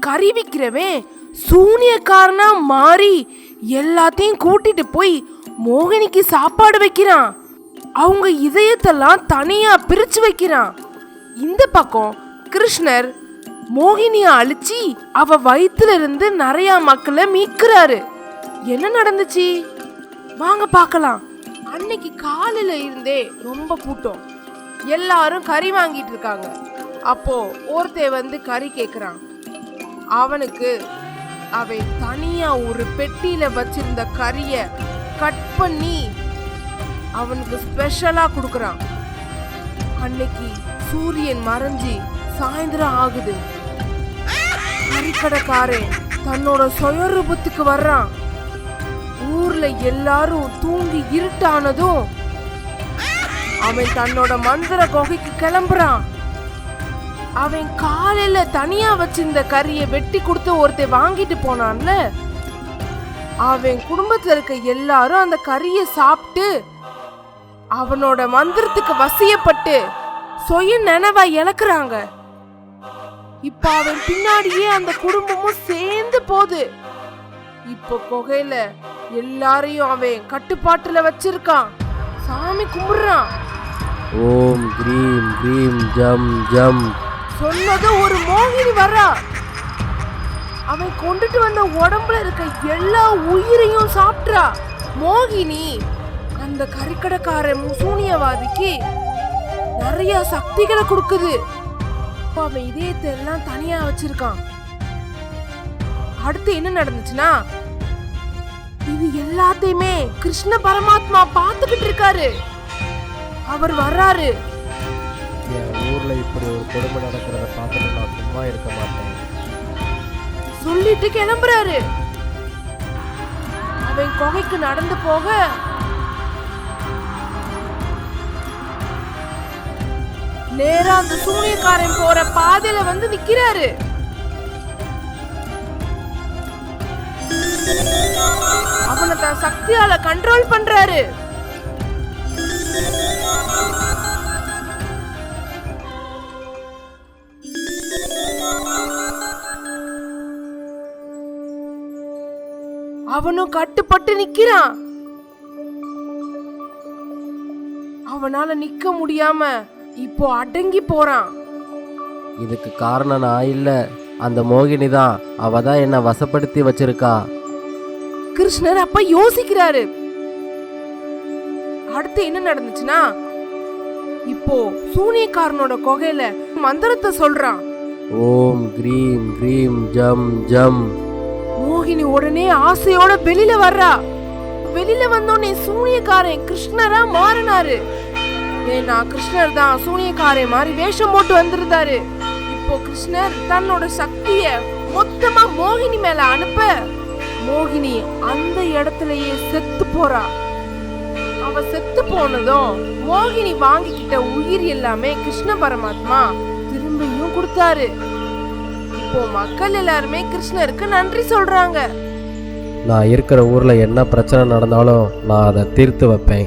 கறி விற்கிறவன் சூனியக்காரனா மாறி எல்லாத்தையும் கூட்டிட்டு போய் மோகினிக்கு சாப்பாடு வைக்கிறான். அவங்க இதயத்தெல்லாம் தனியா பிரிச்சு வைக்கிறான். இந்த பக்கம் கிருஷ்ணர் மோகினிய அழிச்சி அவ வயிற்றுல இருந்து நிறைய மக்களை மீட்கிறாரு. என்ன நடந்துச்சு? வாங்க பார்க்கலாம். அன்னைக்கு காலையில இருந்தே ரொம்ப கூட்டம். எல்லாரும் கறி வாங்கிட்டு இருக்காங்க. அப்போ ஒருத்தன் வந்து கறி கேக்குறான். அவனுக்கு அவன் தனியா ஒரு பெட்டியில வச்சிருந்த கறிய கட் பண்ணி அவனுக்கு ஸ்பெஷலா கொடுக்கறான். அன்னைக்கு சூரியன் மறைஞ்சி சாயந்தரம் ஆகுது. கறிக்கடைக்காரன் தன்னோட சுயரூபத்துக்கு வர்றான். ஊர்ல எல்லாரும் தூங்கி இருட்டானதும் அவன் தன்னோட மந்திர குகைக்கு கிளம்புறான். அவன் காலையில தனியா வச்சிருந்த கறியை வெட்டி கொடுத்து ஒருத்தன் வாங்கிட்டு போனான்ல. அவன் குடும்பத்துல இருக்க எல்லாரும் அந்த கறியை சாப்பிட்டு அவனோட மந்திரத்துக்கு வசியப்பட்டு சொய நினைவா இழக்குறாங்க. இப்ப அவன் பின்னாடியே அந்த குடும்பமும் சேர்ந்து போகுது. இப்ப புகையில எல்லாரையும் அவன் கட்டுப்பாட்டுல வச்சிருக்கான். சாமி கும்பிடுறான். ஓம் கிரீம் கிரீம் ஜம் ஜம். சொன்னது ஒரு மோகினி வரா அவன் கொண்டுட்டு வந்த உடம்புல இருக்க எல்லா உயிரையும் சாப்பிட்றா. மோகினி அந்த கறிக்கடைக்கார சூனியவாதிக்கு நிறைய சக்திகளை கொடுக்குது. அவன் இதயத்தை எல்லாம் தனியா வச்சிருக்கான். அடுத்து என்ன நடந்துச்சுன்னா இது எல்லாத்தையுமே கிருஷ்ண பரமாத்மா பார்த்துக்கிட்டு இருக்காரு. அவர் வர்றாரு. ஊர்ல இப்படி ஒரு கொடுமை நடக்கிறத பார்த்துட்டு நான் சும்மா இருக்க மாட்டேன். சொல்லிட்டு கிளம்புறாரு. அவன் குகைக்கு நடந்து போக நேரா அந்த சூனியக்காரன் போற பாதையில வந்து நிக்கிறாரு. அவனை தன் சக்தியால கண்ட்ரோல் பண்றாரு. அவனும் கட்டுப்பட்டு நிக்கிறான். அவனால நிக்க முடியாம இப்போ அடங்கி போறான். இதுக்கு காரணம் நான் இல்லை அந்த மோகினி தான். அவ தான் என்னை வசப்படுத்தி வச்சிருக்கா. கிருஷ்ணர் அப்ப யோசிக்கிறாரு. அடுத்து என்ன நடந்துச்சுன்னா இப்போ சூனியக்காரனோட குகையில மந்திரத்தை சொல்றான். ஓம் க்ரீம் க்ரீம் ஜம் ஜம். மோகினி உடனே ஆசையோட வெளியில வர்றா. வெளியில வந்தோடனே சூனியக்காரன் கிருஷ்ணரா மாறினாரு. ஏன்னா கிருஷ்ணர் தான். சூனியக்காரன் மாதிரி வேஷம் போட்டு வந்திருந்தாரு. இப்போ கிருஷ்ணர் தன்னோட சக்திய மொத்தமா மோகினி மேல அனுப்ப மோகினி அந்த இடத்துலயே செத்து போறா. அவ செத்து போனதும் மோகினி வாங்கிக்கிட்ட உயிர் எல்லாமே கிருஷ்ண பரமாத்மா திரும்பியும் கொடுத்தாரு. இப்போ மக்கள் எல்லாருமே கிருஷ்ணருக்கு நன்றி சொல்றாங்க. நான் இருக்கிற ஊர்ல என்ன பிரச்சனை நடந்தாலும் நான் அதை தீர்த்து வைப்பேன்.